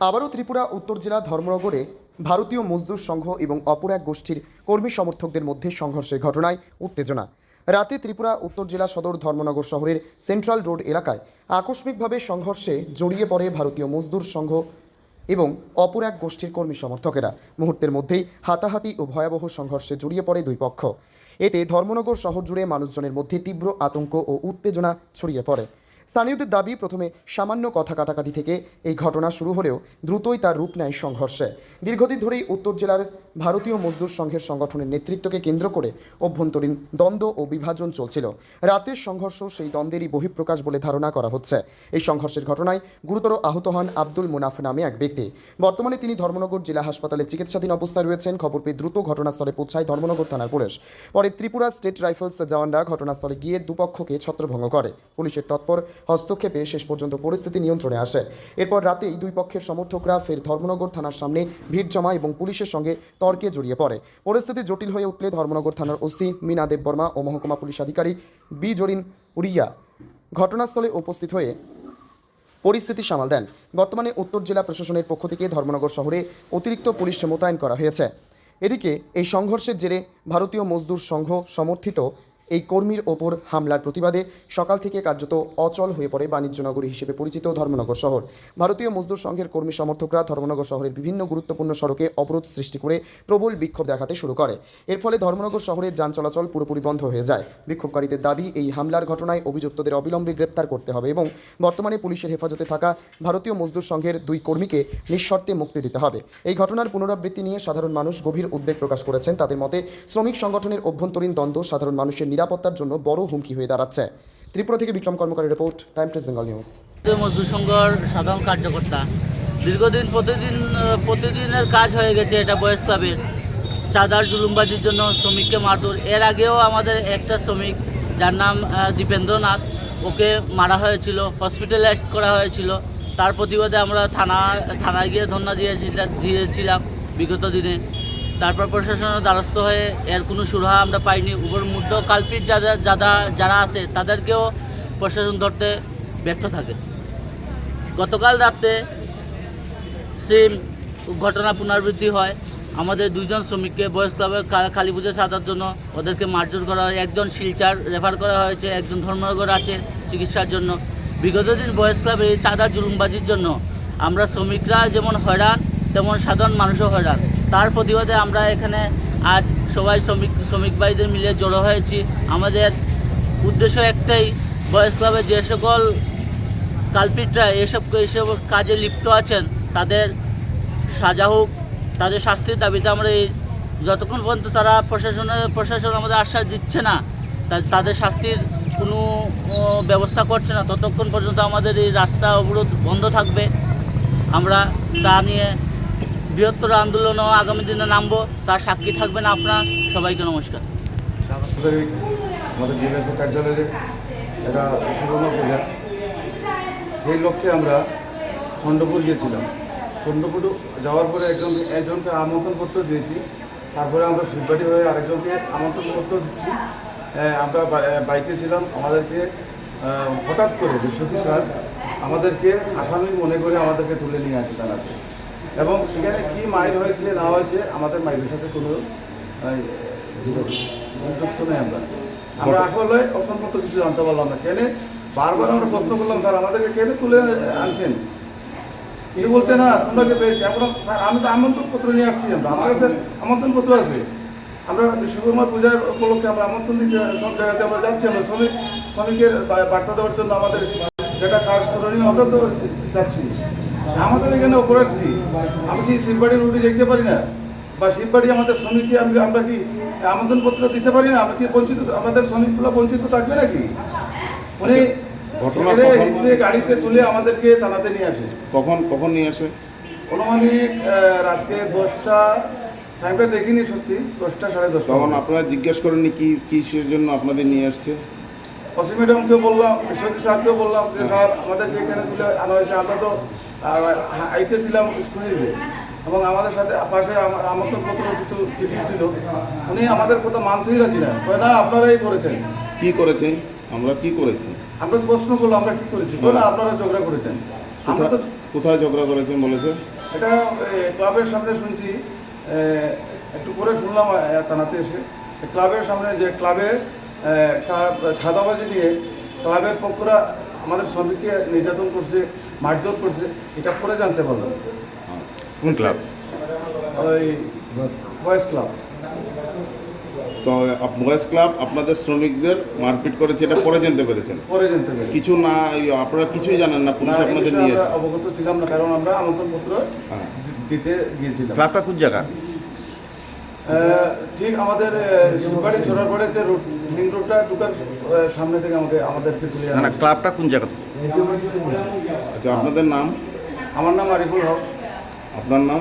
আবারও ত্রিপুরা, উত্তর জেলা, ধর্মনগরে ভারতীয় মজদুর সংঘ এবং অপর এক গোষ্ঠীর কর্মী সমর্থকদের মধ্যে সংঘর্ষের ঘটনায় উত্তেজনা। রাতে ত্রিপুরা, উত্তর জেলা সদর ধর্মনগর শহরের সেন্ট্রাল রোড এলাকায় আকস্মিকভাবে সংঘর্ষে জড়িয়ে পড়ে ভারতীয় মজদুর সংঘ এবং অপর এক গোষ্ঠীর কর্মী সমর্থকেরা। মুহূর্তের মধ্যেই হাতাহাতি ও ভয়াবহ সংঘর্ষে জড়িয়ে পড়ে দুই পক্ষ। এতে ধর্মনগর শহর জুড়ে মানুষজনের মধ্যে তীব্র আতঙ্ক ও উত্তেজনা ছড়িয়ে পড়ে। স্থানীয়দের দাবি, প্রথমে সামান্য কথা কাটাকাটি থেকে এই ঘটনা শুরু হলেও দ্রুতই তার রূপ নেয় সংঘর্ষে। দীর্ঘদিন ধরেই উত্তর জেলার ভারতীয় মজদুর সংঘের সংগঠনের নেতৃত্বকে কেন্দ্র করে অভ্যন্তরীণ দ্বন্দ্ব ও বিভাজন চলছিল। রাতের সংঘর্ষ সেই দ্বন্দ্বেরই বহিঃপ্রকাশ বলে ধারণা করা হচ্ছে। এই সংঘর্ষের ঘটনায় গুরুতর আহত হন আব্দুল মুনাফ নামে এক ব্যক্তি। বর্তমানে তিনি ধর্মনগর জেলা হাসপাতালে চিকিৎসাধীন অবস্থায় রয়েছেন। খবর পেয়ে দ্রুত ঘটনাস্থলে পৌঁছায় ধর্মনগর থানার পুলিশ। পরে ত্রিপুরা স্টেট রাইফেলস জওয়ানরা ঘটনাস্থলে গিয়ে দুপক্ষকে ছত্রভঙ্গ করে। পুলিশের তৎপর হস্তক্ষেপে শেষ পর্যন্ত পরিস্থিতি নিয়ন্ত্রণে আসে। এরপর রাতেই দুই পক্ষের সমর্থকরা ফের ধর্মনগর থানার সামনে ভিড় জমা এবং পুলিশের সঙ্গে তর্কে জড়িয়ে পড়ে। পরিস্থিতি জটিল হয়ে উঠলে ধর্মনগর থানার ওসি মিনা দেব বর্মা ও মহকুমা পুলিশ আধিকারিক বি জরিন উড়িয়া ঘটনাস্থলে উপস্থিত হয়ে পরিস্থিতি সামাল দেন। বর্তমানে উত্তর জেলা প্রশাসনের পক্ষ থেকে ধর্মনগর শহরে অতিরিক্ত পুলিশ মোতায়েন করা হয়েছে। এদিকে এই সংঘর্ষের জেরে ভারতীয় মজদুর সংঘ সমর্থিত এই কর্মীর ওপর হামলার প্রতিবাদে সকাল থেকে কার্যত অচল হয়ে পড়ে বাণিজ্যনগরী হিসেবে পরিচিত ধর্মনগর শহর। ভারতীয় মজদুর সংঘের কর্মী সমর্থকরা ধর্মনগর শহরের বিভিন্ন গুরুত্বপূর্ণ সড়কে অবরোধ সৃষ্টি করে প্রবল বিক্ষোভ দেখাতে শুরু করে। এর ফলে ধর্মনগর শহরে যান চলাচল পুরোপুরি বন্ধ হয়ে যায়। বিক্ষোভকারীদের দাবি, এই হামলার ঘটনায় অভিযুক্তদের অবিলম্বে গ্রেপ্তার করতে হবে এবং বর্তমানে পুলিশের হেফাজতে থাকা ভারতীয় মজদুর সংঘের দুই কর্মীকে নিঃশর্তে মুক্তি দিতে হবে। এই ঘটনার পুনরাবৃত্তি নিয়ে সাধারণ মানুষ গভীর উদ্বেগ প্রকাশ করেছেন। তাদের মতে, শ্রমিক সংগঠনের অভ্যন্তরীণ দ্বন্দ্ব সাধারণ মানুষের নিরাপত্তার জন্য বড় হুমকি হয়ে দাঁড়াচ্ছে। ত্রিপুরা থেকে Bikram কর্মকারী report, time press Bengal news. মজদুর সংঘর সাধারণ কার্যকর্তা, দীর্ঘদিন প্রতিদিন প্রতিদিনের কাজ হয়ে গেছে এটা বয়স চাঁদার জুলুমবাজির জন্য শ্রমিককে মারধর। এর আগেও আমাদের একটা শ্রমিক, যার নাম দীপেন্দ্রনাথ, ওকে মারা হয়েছিল হসপিটালাইজ করা হয়েছিল। তার প্রতিবাদে আমরা থানা, থানায় গিয়ে ধর্ণা দিয়েছিলাম দিয়েছিলাম বিগত দিনে। তারপর প্রশাসনের দ্বারস্থ হয়ে এর কোনো সুরাহা আমরা পাইনি। উপর মূর্ধ কালপিট যারা যারা যারা আছে, তাদেরকেও প্রশাসন ধরতে ব্যর্থ থাকে। গতকাল রাতে সেম ঘটনা পুনরাবৃত্তি হয়। আমাদের দুজন শ্রমিককে বয়স ক্লাবে কালী পুজো সাজার জন্য ওদেরকে মারধর করা হয়। একজন শিলচার রেফার করা হয়েছে, একজন ধর্মনগর আছে চিকিৎসার জন্য। বিগত দিন বয়স ক্লাবে এই চাঁদা জুলুমবাজির জন্য আমরা শ্রমিকরা যেমন হয়রান, তেমন সাধারণ মানুষও হয়রান। তার প্রতিবাদে আমরা এখানে আজ সবাই শ্রমিক শ্রমিক ভাইদের মিলে জড়ো হয়েছি। আমাদের উদ্দেশ্য একটাই বয়স ক্লাবে যে সকল কালপিটরা এসব এসব কাজে লিপ্ত আছেন, তাদের সাজা হোক, তাদের শাস্তির দাবিতে আমরা এই যতক্ষণ পর্যন্ত তারা প্রশাসনের প্রশাসন আমাদের আশ্বাস দিচ্ছে না তাদের শাস্তির কোনো ব্যবস্থা করছে না, ততক্ষণ পর্যন্ত আমাদের এই রাস্তা অবরোধ বন্ধ থাকবে। আমরা তা নিয়ে বৃহত্তর আন্দোলনও আগামী দিনে নামবো, তার সাক্ষী থাকবেন আপনার। সবাইকে নমস্কার। আমাদের একটা সেই লক্ষ্যে আমরা চন্দ্রপুর গিয়েছিলাম। চন্দ্রপুর যাওয়ার পরে একজন একজনকে আমন্ত্রণপত্র দিয়েছি। তারপরে আমরা শিববাড়ি হয়ে আরেকজনকে আমন্ত্রণপত্র দিচ্ছি। আমরা বাইকে ছিলাম। আমাদেরকে হঠাৎ করে, বিশ্বজিৎ স্যার আমাদেরকে আসামি মনে করে আমাদেরকে তুলে নিয়ে আসে থানাতে এবং এখানে কি মাইল হয়েছে না হয়েছে আমাদের মাইলের সাথে কোনো আহ, যুক্ত নেই আমরা। আমরা আসলে অত্যন্ত মতো কিছু জানতে পারলাম না। কেন? বারবার আমরা প্রশ্ন করলাম স্যার আমাদেরকে কেন তুলে আনছেন? তিনি বলছে না তোমরা কে পেয়েছি? এখন স্যার আমি তো আমন্ত্রণ পত্র নিয়ে আসছি আমরা। আমার কাছে আমন্ত্রণ পত্র আছে। আমরা বিশ্বকর্মা পূজার উপলক্ষে আমরা আমন্ত্রণ দিতে সব জায়গাতে আমরা যাচ্ছি আমরা শ্রমিক শ্রমিকের বার্তা দেওয়ার জন্য আমাদের যেটা কাজ করণীয় আমরা তো যাচ্ছি। আমাদের এখানে অপরাধ কি? আমি কি শিববাড়ির রুটি দেখতে পারি না? বা শিববাড়ি আমাদের শ্রমিককে আমি আমরা কি আমন্ত্রণ পত্র দিতে পারি না? আমরা কি বঞ্চিত আমাদের শ্রমিকগুলো বঞ্চিত থাকবে নাকি? উনি এসে গাড়িতে তুলে আমাদেরকে থানাতে নিয়ে আসে। কখন কখন নিয়ে আসে? অনুমানিক রাত্রে দশটা টাইমটা দেখিনি সত্যি দশটা সাড়ে দশটা। তখন আপনারা জিজ্ঞেস করেননি কি কিসের জন্য আপনাদের নিয়ে আসছে? অসি ম্যাডামকে বললাম বিশ্বজিৎ স্যারকে বললাম যে স্যার আমাদেরকে এখানে তুলে আনা হয়েছে। আমরা তো আইতে ছিলাম স্কুলে এবং আমাদের সাথে পাশে আমার আমন্ত্রণপত্র কিছু চিঠি ছিল। উনি আমাদের কথা মানতেই রাজি না। না আপনারাই করেছেন। কি করেছেন? আমরা কি করেছি? আমরা প্রশ্ন করল আমরা কি করেছি? বলে আপনারা ঝগড়া করেছেন। কোথায় ঝগড়া করেছেন বলেছে? এটা ক্লাবের সামনে শুনছি। একটু পরে শুনলাম থানাতে এসে। ক্লাবের সামনে যে ক্লাবে এ, কা- ছাদাবাজি নিয়ে ক্লাবের পক্ষরা আমাদের শ্রমিককে নির্যাতন করছে মারধর করছে এটা পরে জানতে পারলাম। কোন ক্লাব? ওই বয়েস ক্লাব। তো বয়েজ ক্লাব আপনাদের শ্রমিকদের মারপিট করেছে এটা পরে জানতে পেরেছেন? পরে জানতে পারি কিছু না আপনারা কিছুই জানেন না পুলিশ আপনাদের নিয়ে আমরা অবগত ছিলাম না কারণ আমরা আমন্ত্রণপত্র হ্যাঁ। দিতে গিয়েছিলাম। ক্লাবটা কোন জায়গা? ঠিক আমাদের শিলবাড়ি ছোড়ার পরে যে রোড মেন রোডটা ঢুকার সামনে থেকে আমাকে আমাদের তুলে না ক্লাবটা কোন জায়গা আচ্ছা আপনাদের নাম? আমার নাম আরিফুল হক। আপনার নাম?